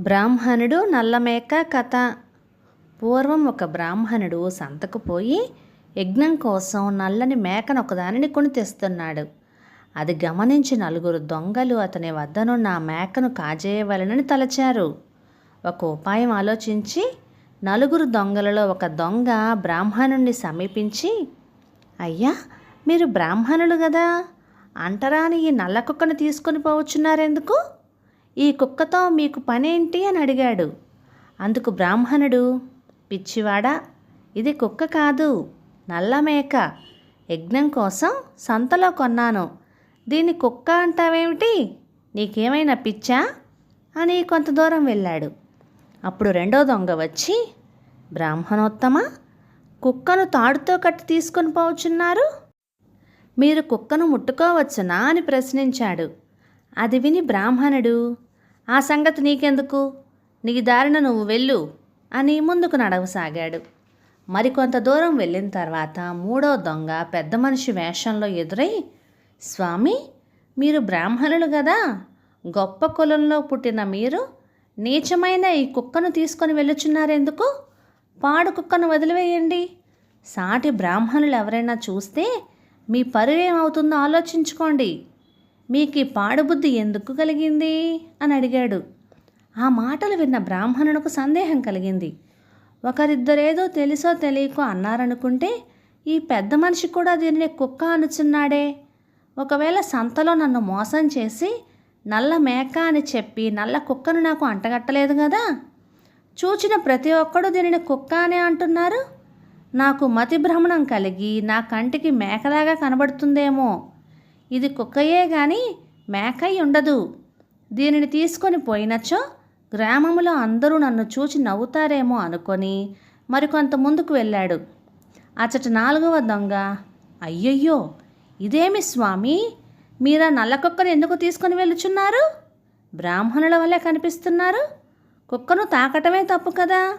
బ్రాహ్మణుడు నల్లమేక కథ. పూర్వం ఒక బ్రాహ్మణుడు సంతకు పోయి యజ్ఞం కోసం నల్లని మేకను ఒకదానిని కొని తెస్తున్నాడు. అది గమనించి నలుగురు దొంగలు అతని వద్దనున్న ఆ మేకను కాజేయవలనని తలచారు. ఒక ఉపాయం ఆలోచించి నలుగురు దొంగలలో ఒక దొంగ బ్రాహ్మణుణ్ణి సమీపించి అయ్యా మీరు బ్రాహ్మణులు కదా అంటరాని ఈ నల్ల కుక్కను తీసుకొని పోవచ్చున్నారెందుకు? ఈ కుక్కతో మీకు పనేంటి అని అడిగాడు. అందుకు బ్రాహ్మణుడు పిచ్చివాడా ఇది కుక్క కాదు నల్ల మేక యజ్ఞం కోసం సంతలో కొన్నాను. దీన్ని కుక్క అంటావేమిటి? నీకేమైనా పిచ్చా? అని కొంత దూరం వెళ్ళాడు. అప్పుడు రెండో దొంగ వచ్చి బ్రాహ్మణోత్తమ కుక్కను తాడుతో కట్టి తీసుకొని పోవచ్చున్నారు మీరు కుక్కను ముట్టుకోవచ్చునా? అని ప్రశ్నించాడు. అది విని బ్రాహ్మణుడు ఆ సంగతి నీకెందుకు? నీ దారిన నువ్వు వెళ్ళు అని ముందుకు నడవసాగాడు. మరికొంత దూరం వెళ్ళిన తర్వాత మూడో దొంగ పెద్ద మనిషి వేషంలో ఎదురై స్వామి మీరు బ్రాహ్మణులు కదా? గొప్ప కులంలో పుట్టిన మీరు నీచమైన ఈ కుక్కను తీసుకొని వెళ్ళుచున్నారెందుకు? పాడు కుక్కను వదిలివేయండి. సాటి బ్రాహ్మణులు ఎవరైనా చూస్తే మీ పరువేమవుతుందో ఆలోచించుకోండి. మీకు ఈ పాడుబుద్ధి ఎందుకు కలిగింది? అని అడిగాడు. ఆ మాటలు విన్న బ్రాహ్మణునకు సందేహం కలిగింది. ఒకరిద్దరేదో తెలుసో తెలియకో అన్నారనుకుంటే ఈ పెద్ద మనిషి కూడా దీనిని కుక్క అనుచున్నాడే. ఒకవేళ సంతలో నన్ను మోసం చేసి నల్ల మేక అని చెప్పి నల్ల కుక్కను నాకు అంటగట్టలేదు కదా? చూచిన ప్రతి ఒక్కడు దీనిని కుక్క అనే అంటున్నారు? నాకు మతి భ్రమణం కలిగి నా కంటికి మేకలాగా కనబడుతుందేమో ఇది కుక్కయే గాని మేకై ఉండదు. దీనిని తీసుకొని పోయినచో గ్రామంలో అందరూ నన్ను చూచి నవ్వుతారేమో అనుకొని మరికొంత ముందుకు వెళ్ళాడు. అచట నాలుగవ దొంగ అయ్యయ్యో ఇదేమి స్వామి? మీరా నల్ల కుక్కను ఎందుకు తీసుకొని వెళ్ళుచున్నారు? బ్రాహ్మణుల వల్లే కనిపిస్తున్నారు? కుక్కను తాకటమే తప్పు కదా?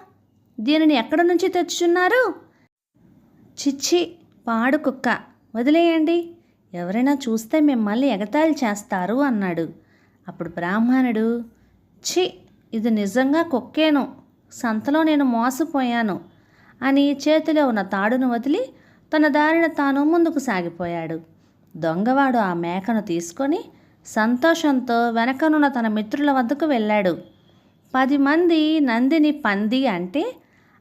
దీనిని ఎక్కడ నుంచి తెచ్చుచున్నారు? చిచ్చి పాడు కుక్క వదిలేయండి. ఎవరైనా చూస్తే మిమ్మల్ని ఎగతాళి చేస్తారు అన్నాడు. అప్పుడు బ్రాహ్మణుడు ఛీ ఇది నిజంగా కుక్కేను. సంతలో నేను మోసపోయాను అని చేతిలో ఉన్న తాడును వదిలి తన దారిన తాను ముందుకు సాగిపోయాడు. దొంగవాడు ఆ మేకను తీసుకొని సంతోషంతో వెనకనున్న తన మిత్రుల వద్దకు వెళ్ళాడు. పది మంది నందిని పంది అంటే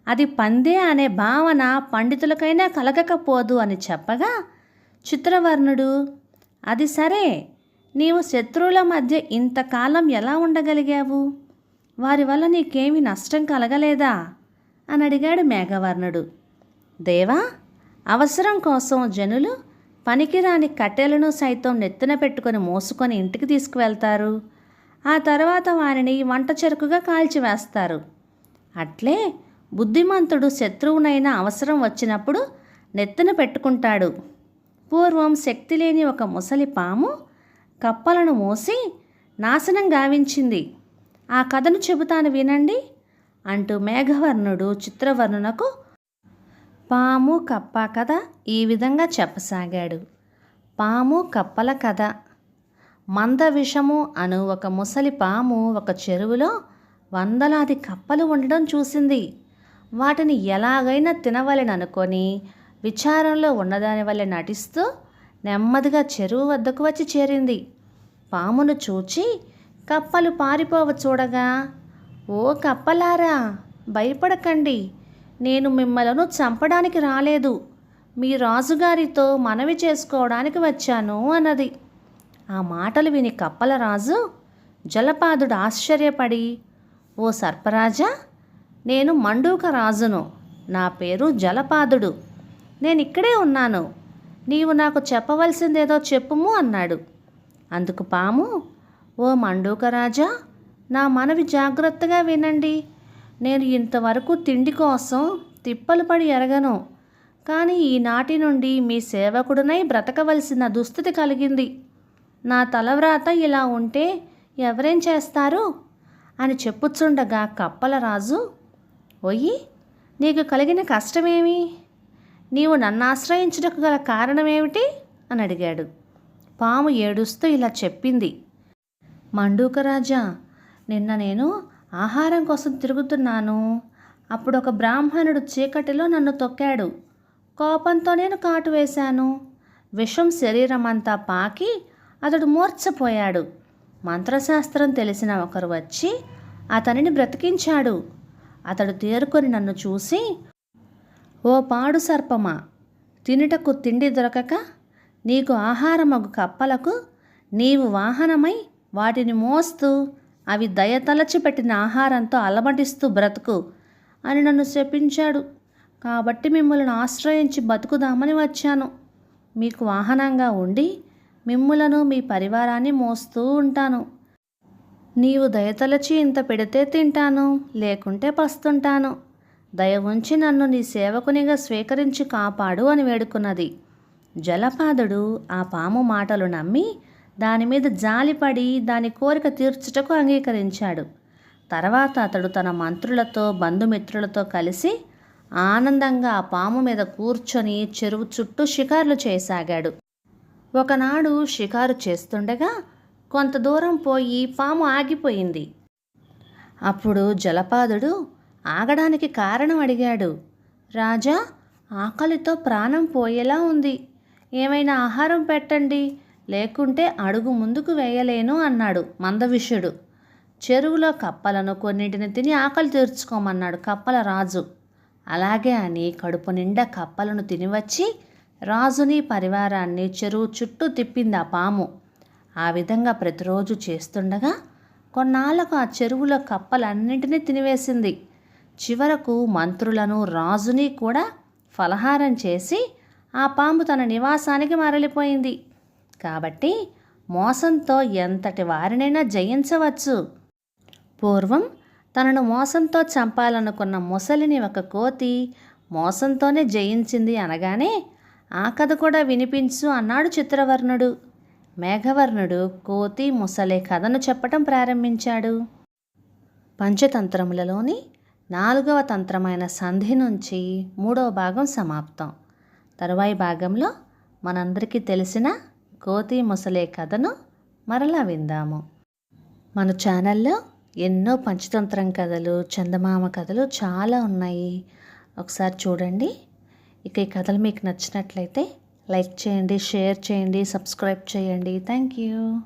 అది పందే అనే భావన పండితులకైనా కలగకపోదు అని చెప్పగా చిత్రవర్ణుడు. అది సరే నీవు శత్రువుల మధ్య ఇంతకాలం ఎలా ఉండగలిగావు? వారి వల్ల నీకేమీ నష్టం కలగలేదా? అని అడిగాడు మేఘవర్ణుడు. దేవా అవసరం కోసం జనులు పనికిరాని కట్టెలను సైతం నెత్తిన పెట్టుకొని మోసుకొని ఇంటికి తీసుకువెళ్తారు. ఆ తర్వాత వారిని వంట చెరుకుగా కాల్చివేస్తారు అట్లే బుద్ధిమంతుడు శత్రువునైనా అవసరం వచ్చినప్పుడు నెత్తిన పెట్టుకుంటాడు. పూర్వం శక్తి లేని ఒక ముసలి పాము కప్పలను మోసి నాశనం గావించింది. ఆ కథను చెబుతాను వినండి అంటూ మేఘవర్ణుడు చిత్రవర్ణునకు పాము కప్ప కథ ఈ విధంగా చెప్పసాగాడు. పాము కప్పల కథ. మంద విషము అను ఒక ముసలి పాము ఒక చెరువులో వందలాది కప్పలు ఉండడం చూసింది. వాటిని ఎలాగైనా తినవలెననుకొని విచారంలో ఉన్నదాని వల్ల నటిస్తూ నెమ్మదిగా చెరువు వద్దకు వచ్చి చేరింది. పామును చూచి కప్పలు పారిపోవ చూడగా ఓ కప్పలారా భయపడకండి. నేను మిమ్మలను చంపడానికి రాలేదు. మీ రాజుగారితో మనవి చేసుకోవడానికి వచ్చాను అన్నది. ఆ మాటలు విని కప్పల రాజు జలపాదుడు ఆశ్చర్యపడి ఓ సర్పరాజా నేను మండూక రాజును. నా పేరు జలపాదుడు. నేను ఇక్కడే ఉన్నాను. నీవు నాకు చెప్పవలసిందేదో చెప్పుము అన్నాడు. అందుకు పాము ఓ మండూక రాజా నా మనవి జాగ్రత్తగా వినండి. నేను ఇంతవరకు తిండి కోసం తిప్పలు పడి ఎరగను. కానీ ఈనాటి నుండి మీ సేవకుడునై బ్రతకవలసిన దుస్థితి కలిగింది. నా తలవ్రాత ఇలా ఉంటే ఎవరేం చేస్తారు? అని చెప్పుచుండగా కప్పల రాజు ఒయ్యి నీకు కలిగిన కష్టమేమి? నీవు నన్ను ఆశ్రయించుటకు గల కారణమేమిటి? అని అడిగాడు. పాము ఏడుస్తూ ఇలా చెప్పింది. మండూకరాజా నిన్న నేను ఆహారం కోసం తిరుగుతున్నాను. అప్పుడు ఒక బ్రాహ్మణుడు చీకటిలో నన్ను తొక్కాడు. కోపంతో నేను కాటు వేశాను. విషం శరీరం అంతా పాకి అతడు మూర్ఛపోయాడు. మంత్రశాస్త్రం తెలిసిన ఒకరు వచ్చి అతనిని బ్రతికించాడు. అతడు తేరుకొని నన్ను చూసి ఓ పాడు సర్పమా తినుటకు తిండి దొరకక నీకు ఆహారమగు కప్పలకు నీవు వాహనమై వాటిని మోస్తూ అవి దయతలచి పెట్టిన ఆహారంతో అలమటిస్తూ బ్రతుకు అని నన్ను శపించాడు. కాబట్టి మిమ్మల్ని ఆశ్రయించి బతుకుదామని వచ్చాను. మీకు వాహనంగా ఉండి మిమ్ములను మీ పరివారాన్ని మోస్తూ ఉంటాను. నీవు దయతలచి ఇంత పెడితే తింటాను లేకుంటే పస్తుంటాను. దయ ఉంచి నన్ను నీ సేవకునిగా స్వీకరించి కాపాడు అని వేడుకున్నది. జలపాదుడు ఆ పాము మాటలు నమ్మి దాని మీద జాలిపడి దాని కోరిక తీర్చుటకు అంగీకరించాడు. తర్వాత అతడు తన మంత్రులతో బంధుమిత్రులతో కలిసి ఆనందంగా ఆ పాము మీద కూర్చొని చెరువు చుట్టూ షికార్లు చేయసాగాడు. ఒకనాడు షికారు చేస్తుండగా కొంత దూరం పోయి పాము ఆగిపోయింది. అప్పుడు జలపాదుడు ఆగడానికి కారణం అడిగాడు. రాజా ఆకలితో ప్రాణం పోయేలా ఉంది. ఏమైనా ఆహారం పెట్టండి లేకుంటే అడుగు ముందుకు వేయలేను అన్నాడు మందవిష్యుడు. చెరువులో కప్పలను కొన్నింటిని తిని ఆకలి తీర్చుకోమన్నాడు కప్పల రాజు. అలాగే అని కడుపు నిండా కప్పలను తినివచ్చి రాజుని పరివారాన్ని చెరువు చుట్టూ తిప్పింది ఆ పాము. ఆ విధంగా ప్రతిరోజు చేస్తుండగా కొన్నాళ్ళకు ఆ చెరువులో కప్పలన్నింటినీ తినివేసింది. చివరకు మంత్రులను రాజుని కూడా ఫలహారం చేసి ఆ పాము తన నివాసానికి మరలిపోయింది. కాబట్టి మోసంతో ఎంతటి వారినైనా జయించవచ్చు. పూర్వం తనను మోసంతో చంపాలనుకున్న ముసలిని ఒక కోతి మోసంతోనే జయించింది అనగానే ఆ కథ కూడా వినిపించు అన్నాడు చిత్రవర్ణుడు. మేఘవర్ణుడు కోతి ముసలి కథను చెప్పటం ప్రారంభించాడు. పంచతంత్రములలోని నాలుగవ తంత్రమైన సంధి నుంచి మూడవ భాగం సమాప్తం. తరువాయి భాగంలో మనందరికీ తెలిసిన కోతి ముసలే కథను మరలా విందాము. మన ఛానల్లో ఎన్నో పంచతంత్రం కథలు చందమామ కథలు చాలా ఉన్నాయి. ఒకసారి చూడండి. ఇక ఈ కథలు మీకు నచ్చినట్లయితే లైక్ చేయండి షేర్ చేయండి సబ్స్క్రైబ్ చేయండి. Thank you.